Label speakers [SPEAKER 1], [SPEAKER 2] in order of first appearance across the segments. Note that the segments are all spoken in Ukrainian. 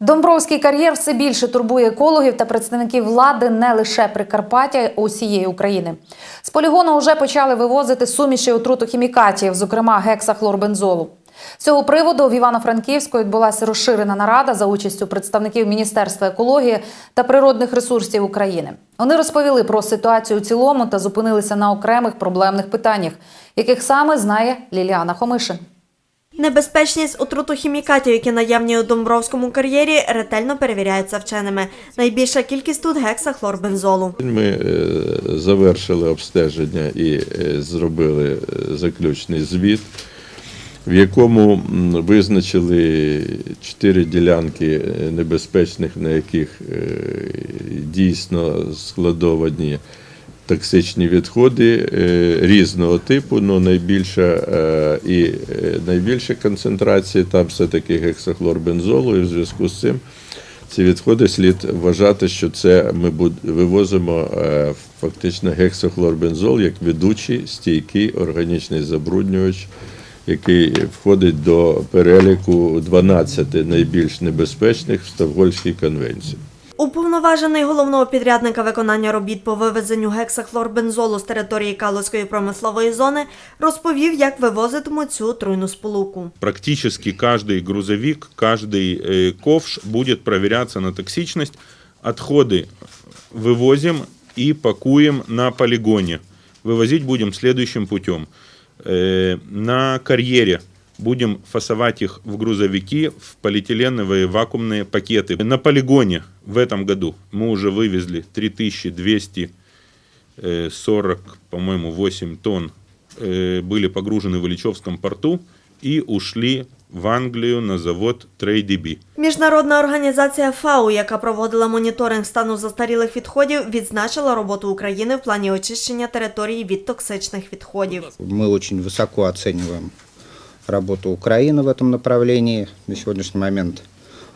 [SPEAKER 1] Домбровський кар'єр все більше турбує екологів та представників влади не лише Прикарпаття, а усієї України. З полігону вже почали вивозити суміші отрутохімікатів, зокрема гексахлорбензолу. З цього приводу в Івано-Франківську відбулася розширена нарада за участю представників Міністерства екології та природних ресурсів України. Вони розповіли про ситуацію у цілому та зупинилися на окремих проблемних питаннях, яких саме знає Ліліана Хомишин.
[SPEAKER 2] Небезпечність отрутохімікатів, які наявні у Домбровському кар'єрі, ретельно перевіряються вченими. Найбільша кількість тут гексахлорбензолу.
[SPEAKER 3] Ми е, завершили обстеження і е, зробили е, заключний звіт, в якому визначили чотири ділянки небезпечних, на яких дійсно складовані токсичні відходи е, різного типу, але найбільша е, і е, найбільша концентрація там все-таки гексахлорбензолу, і в зв'язку з цим ці відходи слід вважати, що це ми вивозимо фактично гексохлорбензол як ведучий стійкий органічний забруднювач, який входить до переліку 12 найбільш небезпечних в Стокгольмській конвенції.
[SPEAKER 2] Уповноважений головного підрядника виконання робіт по вивезенню гексахлорбензолу з території Калузької промислової зони розповів, як вивозитимуть цю отруйну сполуку.
[SPEAKER 4] практически каждый грузовик, каждый э, ковш будет проверяться на токсичность. Отходы вывозим и пакуем на полигоне. Вывозить будем следующим путем. Э, На карьере будем фасовать их в грузовики, в полиэтиленовые вакуумные пакеты. На полигоне в этом году мы уже вывезли 3240, по-моему, 8 тонн э, были погружены в Ильичевском порту и ушли в Англию на завод TradeDB.
[SPEAKER 2] Міжнародна організація ФАО, яка проводила моніторинг стану застарілих відходів, відзначила роботу України в плані очищення території від токсичних відходів.
[SPEAKER 5] Мы очень высоко оцениваем работу Украины в этом направлении. На сегодняшний момент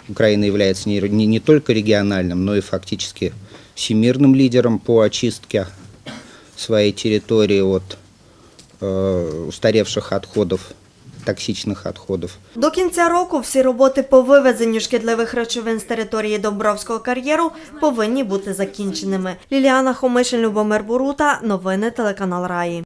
[SPEAKER 5] Украина является не, не, не только региональным, но и фактически всемирным лидером по очистке своей территории от э, устаревших отходов, токсичных отходов.
[SPEAKER 2] До кінця року всі роботи по вивезенню шкідливих речовин з території Домбровського кар'єру повинні бути закінченими. Ліліана Хомишин, Любомир Бурута, новини телеканал Раї.